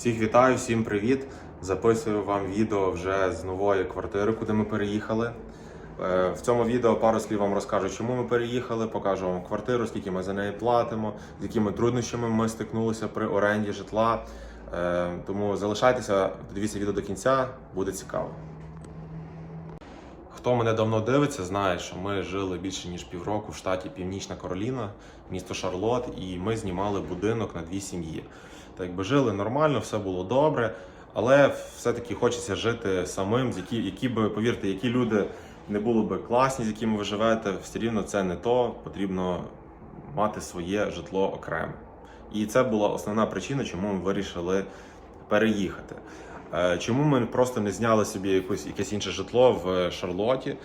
Всіх вітаю, всім привіт! Записую вам відео вже з нової квартири, куди ми переїхали. Е, В цьому відео пару слів вам розкажу, чому ми переїхали, покажу вам квартиру, скільки ми за неї платимо, з якими труднощами ми стикнулися при оренді житла. Е, Тому залишайтеся, дивіться відео до кінця, буде цікаво. Хто мене давно дивиться, знає, що ми жили більше ніж півроку в штаті Північна Кароліна, місто Шарлот, і ми знімали будинок на дві сім'ї. Так якби жили нормально, все було добре, але все-таки хочеться жити самим, які, які би, повірте, які люди не були би класні, з якими ви живете, все рівно це не то, потрібно мати своє житло окреме. І це була основна причина, чому ми вирішили переїхати. Е, Чому ми просто не зняли собі якусь якесь інше житло в Шарлоті?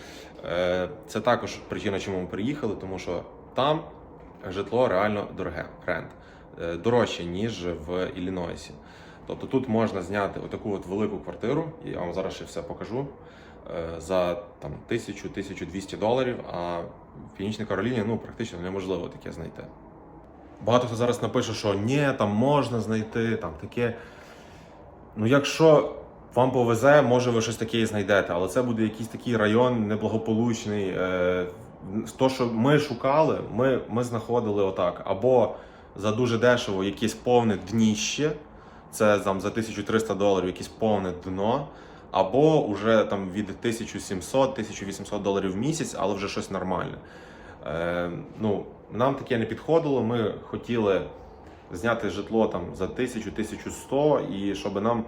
Е, Це також причина, чому ми приїхали, тому що там житло реально дороге, рент дорожче, ніж в Іллінойсі. Тобто тут можна зняти отаку от велику квартиру, і я вам зараз ще все покажу. е, За там 1000-1200 доларів, а в Північній Кароліні ну практично неможливо таке знайти. Багато хто зараз напише, що ні, там можна знайти, там таке. Ну, якщо вам повезе, може ви щось таке і знайдете, але це буде якийсь такий район неблагополучний. Е, То, що ми шукали, ми, ми знаходили отак. Або за дуже дешево якесь повне дніще, це там за 1300 доларів якесь повне дно, або вже там від 1700-1800 доларів в місяць, але вже щось нормальне. Е, ну, нам таке не підходило. Ми хотіли зняти житло там за 1000-1100, і щоб нам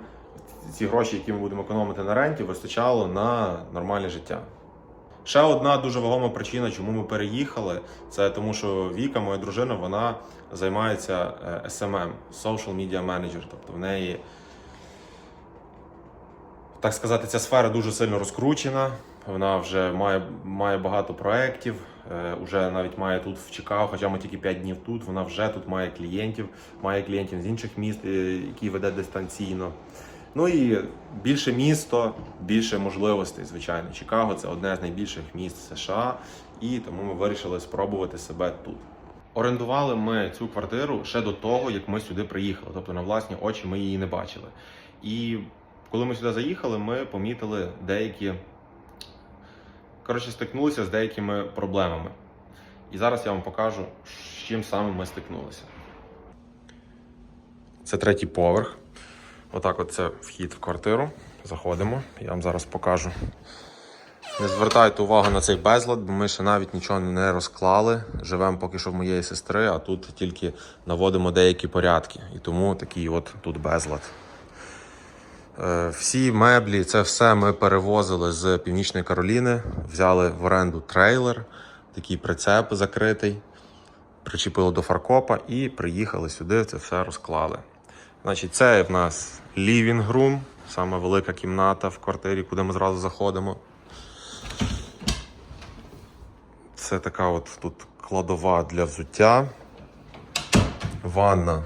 ці гроші, які ми будемо економити на ренті, вистачало на нормальне життя. Ще одна дуже вагома причина, чому ми переїхали, це тому, що Віка, моя дружина, вона займається е, SMM, Social Media Manager. Тобто в неї, так сказати, ця сфера дуже сильно розкручена. Вона вже має, має багато проєктів, е, вже навіть має тут в Чикаго, хоча ми тільки 5 днів тут. Вона вже тут має клієнтів, має клієнтів з інших міст, е, які веде дистанційно. Ну і більше місто, більше можливостей, звичайно. Чикаго це одне з найбільших міст США, і тому ми вирішили спробувати себе тут. Орендували ми цю квартиру ще до того, як ми сюди приїхали. Тобто на власні очі ми її не бачили. І коли ми сюди заїхали, ми помітили деякі. Коротше, стикнулися з деякими проблемами. І зараз я вам покажу, з чим саме ми стикнулися. Це третій поверх. Отак, от це вхід в квартиру. Заходимо. Я вам зараз покажу. Не звертайте увагу на цей безлад, бо ми ще навіть нічого не розклали. Живемо поки що в моєї сестри, а тут тільки наводимо деякі порядки. І тому такий от тут безлад. Е, Всі меблі, це все ми перевозили з Північної Кароліни, взяли в оренду трейлер, такий прицеп закритий, причепили до фаркопа і приїхали сюди, це все розклали. Значить, це в нас living room, саме велика кімната в квартирі, куди ми зразу заходимо. Це така от тут кладова для взуття, ванна,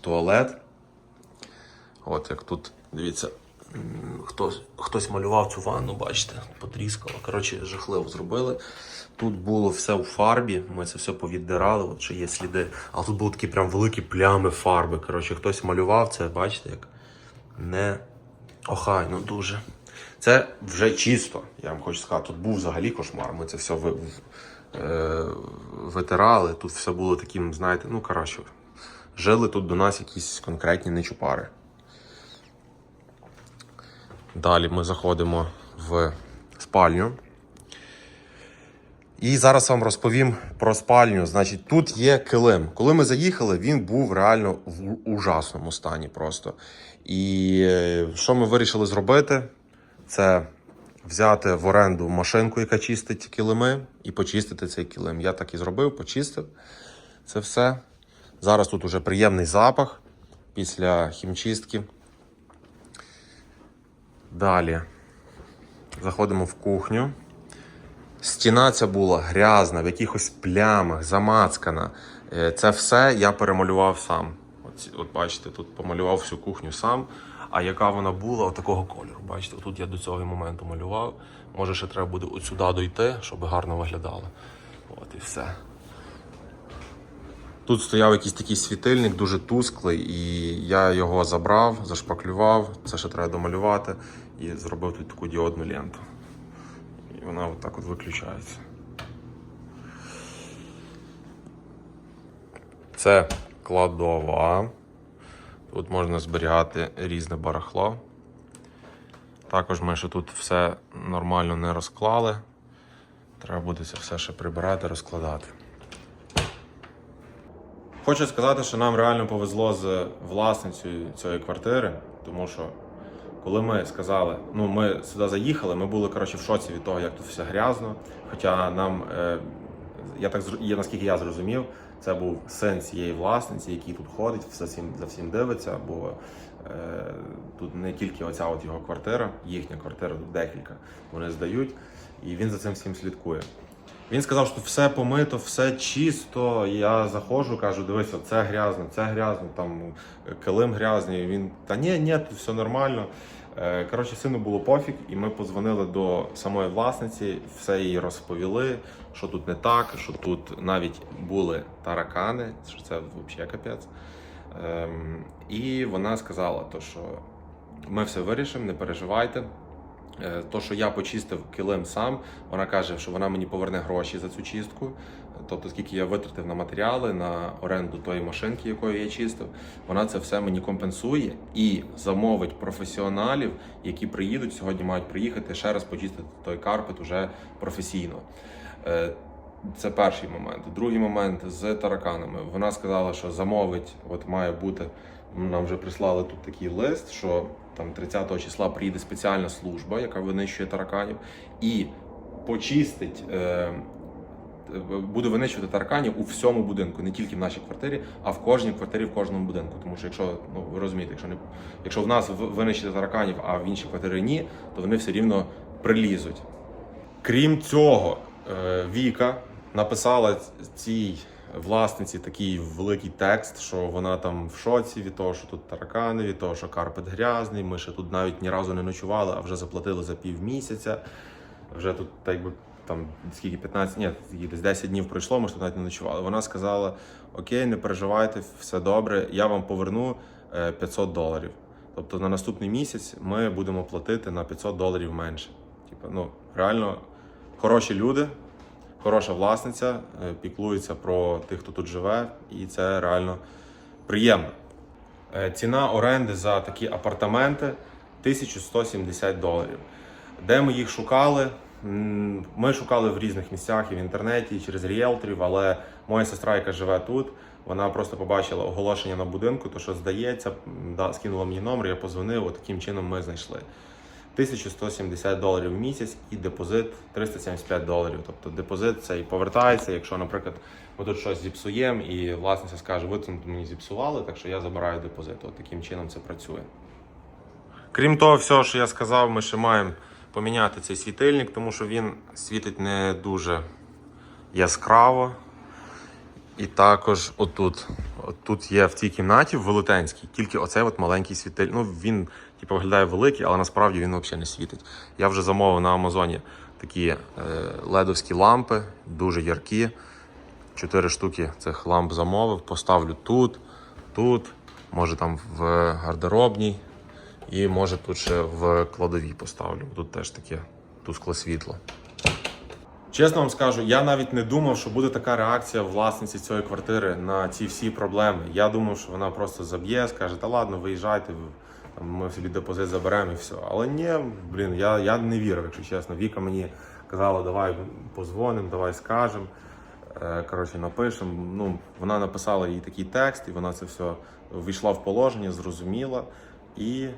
туалет. От як тут, дивіться, хтось, хтось малював цю ванну, бачите, потріскало. Коротше, жахливо зробили. Тут було все у фарбі, ми це все повіддирали, от ще є сліди. А тут були такі прям великі плями фарби. Коротше, хтось малював це, бачите, як не охайно дуже. Це вже чисто, я вам хочу сказати. Тут був взагалі кошмар. Ми це все ви, е, витирали. Тут все було таким, знаєте, ну коротше, жили тут до нас якісь конкретні нечупари. Далі ми заходимо в спальню. І зараз вам розповім про спальню. Значить, тут є килим. Коли ми заїхали, він був реально в ужасному стані просто. І е, що ми вирішили зробити? Це взяти в оренду машинку, яка чистить килими, і почистити цей килим. Я так і зробив, почистив це все. Зараз тут уже приємний запах після хімчистки. Далі заходимо в кухню. Стіна ця була грязна, в якихось плямах, замацкана. Е, Це все я перемалював сам. От, от бачите, тут помалював всю кухню сам. А яка вона була, от такого кольору. Бачите, тут я до цього моменту малював. Може, ще треба буде от сюди дойти, щоб гарно виглядало. От і все. Тут стояв якийсь такий світильник, дуже тусклий, і я його забрав, зашпаклював. Це ще треба домалювати. І зробив тут таку діодну ленту. І вона отак от виключається. Це кладова. Тут можна зберігати різне барахло. Також ми ще тут все нормально не розклали. Треба буде це все ще прибирати, розкладати. Хочу сказати, що нам реально повезло з власницею цієї квартири, тому що коли ми сказали, ну ми сюди заїхали, ми були коротше в шоці від того, як тут все грязно. Хоча нам, е, я так я, наскільки я зрозумів, це був син цієї власниці, який тут ходить, за всім, за всім дивиться, бо е, тут не тільки оця от його квартира, їхня квартира, тут декілька вони здають, і він за цим всім слідкує. Він сказав, що все помито, все чисто. Я заходжу, кажу, дивися, це грязно, це грязно, там килим грязний. Він та ні, ні, тут все нормально. Е, Коротше, сину було пофіг, і ми подзвонили до самої власниці, все їй розповіли, що тут не так, що тут навіть були таракани, що це взагалі капець. Ем, і вона сказала, то, що ми все вирішимо, не переживайте. Е, То, що я почистив килим сам, вона каже, що вона мені поверне гроші за цю чистку. Тобто, скільки я витратив на матеріали, на оренду тої машинки, якою я чистив, вона це все мені компенсує і замовить професіоналів, які приїдуть сьогодні, мають приїхати ще раз почистити той карпет уже професійно. Е, Це перший момент. Другий момент з тараканами. Вона сказала, що замовить, от має бути. Нам вже прислали тут такий лист, що там 30 числа приїде спеціальна служба, яка винищує тараканів, і почистить. Е, Буде винищувати тараканів у всьому будинку, не тільки в нашій квартирі, а в кожній квартирі, в кожному будинку. Тому що якщо ну ви розумієте, якщо не якщо в нас винищити тараканів, а в іншій квартирі ні, то вони все рівно прилізуть. Крім цього, е, Віка написала цій власниці такий великий текст, що вона там в шоці від того, що тут таракани, від того, що карпет грязний. Ми ще тут навіть ні разу не ночували, а вже заплатили за півмісяця. Вже тут так би там скільки 15, ні, десь 10 днів пройшло, ми ж тут навіть не ночували. Вона сказала: Окей, не переживайте, все добре, я вам поверну е, 500 доларів. Тобто на наступний місяць ми будемо платити на 500 доларів менше. Типу, ну реально хороші люди, хороша власниця, е, піклується про тих, хто тут живе, і це реально приємно. Е, Ціна оренди за такі апартаменти 1170 доларів. Де ми їх шукали? Ми шукали в різних місцях і в інтернеті, і через ріелторів, але моя сестра, яка живе тут, вона просто побачила оголошення на будинку, то що здається, да, скинула мені номер, я позвонив, от таким чином ми знайшли. 1170 доларів в місяць і депозит 375 доларів. Тобто депозит цей повертається, якщо, наприклад, ми тут щось зіпсуємо, і власниця скаже, ви тут мені зіпсували, так що я забираю депозит. От таким чином це працює. Крім того, всього, що я сказав, ми ще маємо поміняти цей світильник, тому що він світить не дуже яскраво. І також отут. Отут є в цій кімнаті в велетенській, тільки оцей от маленький світильник. Ну, він типу, виглядає великий, але насправді він взагалі не світить. Я вже замовив на Амазоні такі е, ледовські лампи, дуже яркі. Чотири штуки цих ламп замовив. Поставлю тут, тут, може там в гардеробній, і може тут ще в кладовій поставлю. Тут теж таке тускле світло. Чесно вам скажу, я навіть не думав, що буде така реакція власниці цієї квартири на ці всі проблеми. Я думав, що вона просто заб'є, скаже, та ладно, виїжджайте, ви- ми собі депозит заберемо і все. Але ні, блін, я, я не вірив, якщо чесно. Віка мені казала, давай позвонимо, давай скажемо. Е, Коротше, напишемо. Ну, вона написала їй такий текст, і вона це все війшла в положення, зрозуміла і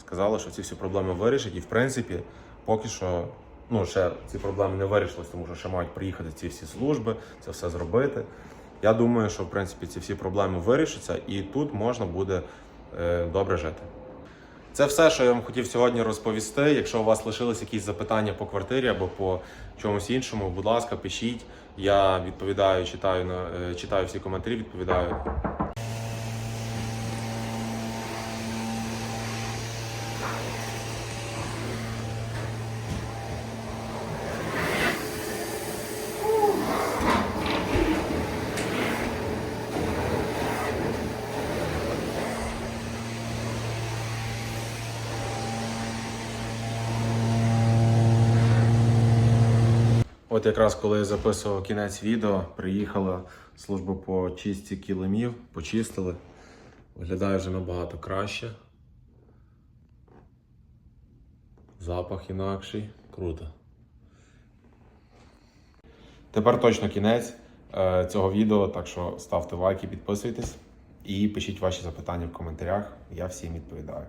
сказала, що ці всі проблеми вирішить. І в принципі, поки що, ну ще ці проблеми не вирішились, тому що ще мають приїхати ці всі служби, це все зробити. Я думаю, що в принципі ці всі проблеми вирішаться, і тут можна буде е, добре жити. Це все, що я вам хотів сьогодні розповісти. Якщо у вас лишились якісь запитання по квартирі або по чомусь іншому, будь ласка, пишіть. Я відповідаю, читаю на е, читаю всі коментарі, відповідаю. От якраз коли я записував кінець відео, приїхала служба по чистці килимів, почистили. Виглядає вже набагато краще. Запах інакший. Круто. Тепер точно кінець е, цього відео, так що ставте лайки, підписуйтесь і пишіть ваші запитання в коментарях. Я всім відповідаю.